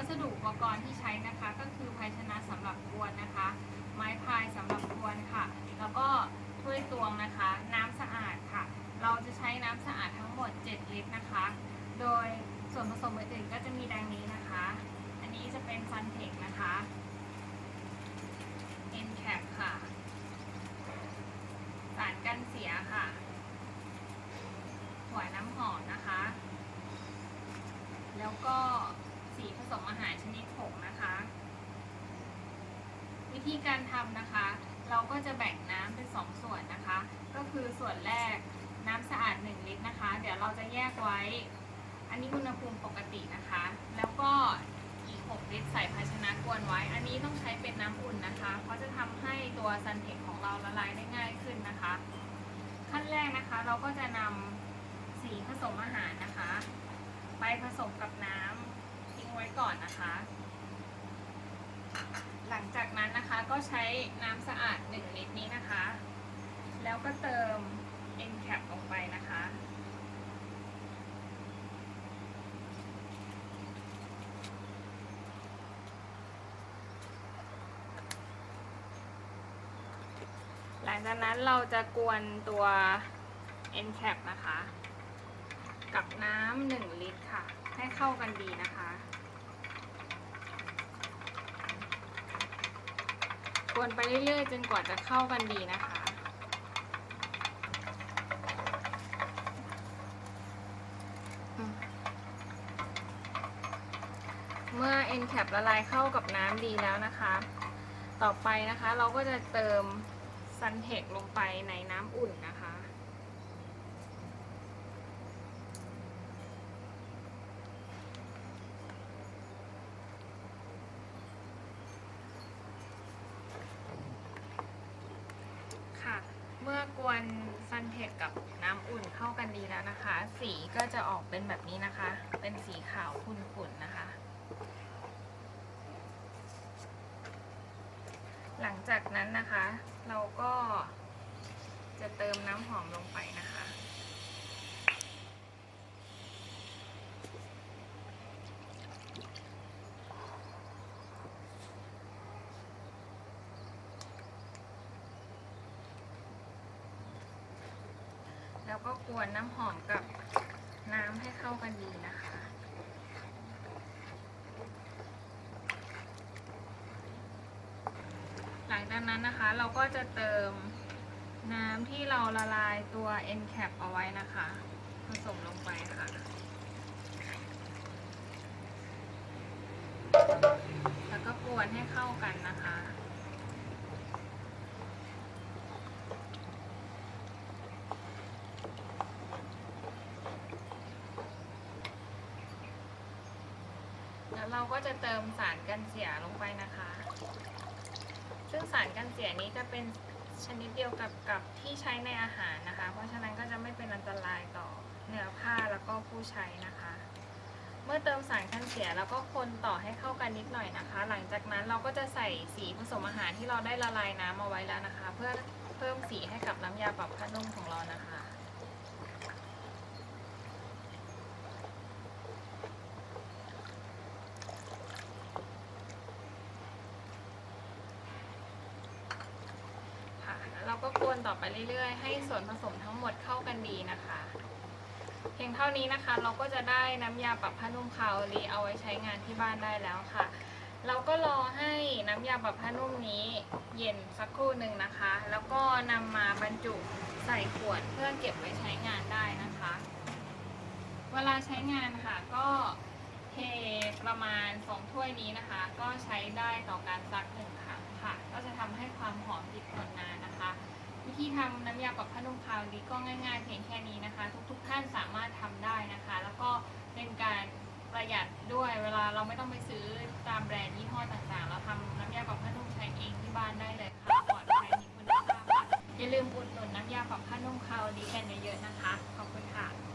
ัสดุอุปกรณ์ที่ใช้นะคะ ก็คือภาชนะสำหรับกวนนะคะ ไม้พายสำหรับกวนค่ะ แล้วก็ถ้วยตวงนะคะ น้ำสะอาดค่ะ เราจะใช้น้ำสะอาดทั้งหมด 7 ลิตรนะคะ โดยส่วนผสมอื่นๆก็จะมีดังนี้นะคะ อันนี้จะเป็นฟันเทคนะคะ n cap ค่ะ สารกันเสียค่ะ หัวน้ำหอมนะคะ แล้วก็ สีผสมอาหารชนิดผงนะคะ วิธีการทำนะคะ เราก็จะแบ่งน้ำเป็นสองส่วนนะคะ ก็คือส่วนแรกน้ำสะอาด 1 ลิตรนะคะ เดี๋ยวเราจะแยกไว้ อันนี้อุณหภูมิปกตินะคะ แล้วก็อีก 6 ลิตรใส่ภาชนะกวนไว้ อันนี้ต้องใช้เป็นน้ำอุ่นนะคะ เพราะจะทำให้ตัวซันเทคของเราละลายได้ง่ายขึ้นนะคะ ขั้นแรกนะคะเราก็จะนำสีผสมอาหารนะคะ ไปผสมกับน้ำ ไว้ก่อนนะคะ หลังจากนั้นนะคะก็ใช้น้ำสะอาด 1 ลิตรนี้นะคะ แล้วก็เติม n cap ลงไปนะคะ หลังจากนั้นเราจะกวนตัว n cap นะคะ กับน้ำหนึ่งลิตรค่ะ ให้เข้ากันดีนะคะ วนไปเรื่อยๆ จนกว่าจะเข้ากันดีนะคะเมื่อ n cap ละลายเข้ากับน้ำดีแล้วนะคะ ต่อไปนะคะเราก็จะเติมซันเทคลงไปในน้ำอุ่นนะคะ เมื่อกวนซันเทคกับน้ำอุ่นเข้ากันดีแล้วนะคะ สีก็จะออกเป็นแบบนี้นะคะ เป็นสีขาวขุ่นๆนะคะ หลังจากนั้นนะคะ เราก็จะเติมน้ำหอมลงไปนะคะ แล้วก็กวนน้ำหอมกับน้ำให้เข้ากันดีนะคะ หลังจากนั้นนะคะเราก็จะเติมน้ำที่เราละลายตัว n cap เอาไว้นะคะ ผสมลงไปค่ะ แล้วก็กวนให้เข้ากันนะคะ แล้วเราก็จะเติมสารกันเสียลงไปนะคะ ซึ่งสารกันเสียนี้จะเป็นชนิดเดียวกับกับที่ใช้ในอาหารนะคะ เพราะฉะนั้นก็จะไม่เป็นอันตรายต่อเนื้อผ้าแล้วก็ผู้ใช้นะคะ เมื่อเติมสารกันเสียแล้วก็คนต่อให้เข้ากันนิดหน่อยนะคะ หลังจากนั้นเราก็จะใส่สีผสมอาหารที่เราได้ละลายน้ำเอาไว้แล้วนะคะ เพื่อเพิ่มสีให้กับน้ำยาปรับผ้านุ่มของเรานะคะ ค่ะแล้วเรา ก็กวนต่อไปเรื่อยๆ ให้ส่วนผสมทั้งหมดเข้ากันดีนะคะ เพียงเท่านี้นะคะ เราก็จะได้น้ำยาปรับผ้านุ่มคาวลีเอาไว้ใช้งานที่บ้านได้แล้วค่ะ เราก็รอให้น้ำยาปรับผ้านุ่มนี้เย็นสักครู่หนึ่งนะคะ แล้วก็นำมาบรรจุใส่ขวดเพื่อเก็บไว้ใช้งานได้นะคะ เวลาใช้งานค่ะก็เทประมาณสองถ้วยนี้นะคะ ก็ใช้ได้ต่อการซักหนึ่ง กับขนมคาวนี้ก็ง่ายๆเพียงแค่นี้นะคะ ทุกๆท่านสามารถทำได้นะคะ แล้วก็เป็นการประหยัดด้วยเวลาเราไม่ต้องไปซื้อตามแบรนด์ยี่ห้อต่างๆ เราทำน้ำยาปรับผ้านุ่มใช้เองที่บ้านได้เลยค่ะปลอดภัยมีคุณภาพอย่าลืมอุดหนุนน้ำยาปรับผ้านุ่มคาวดีกันเยอะๆนะคะ ขอบคุณค่ะ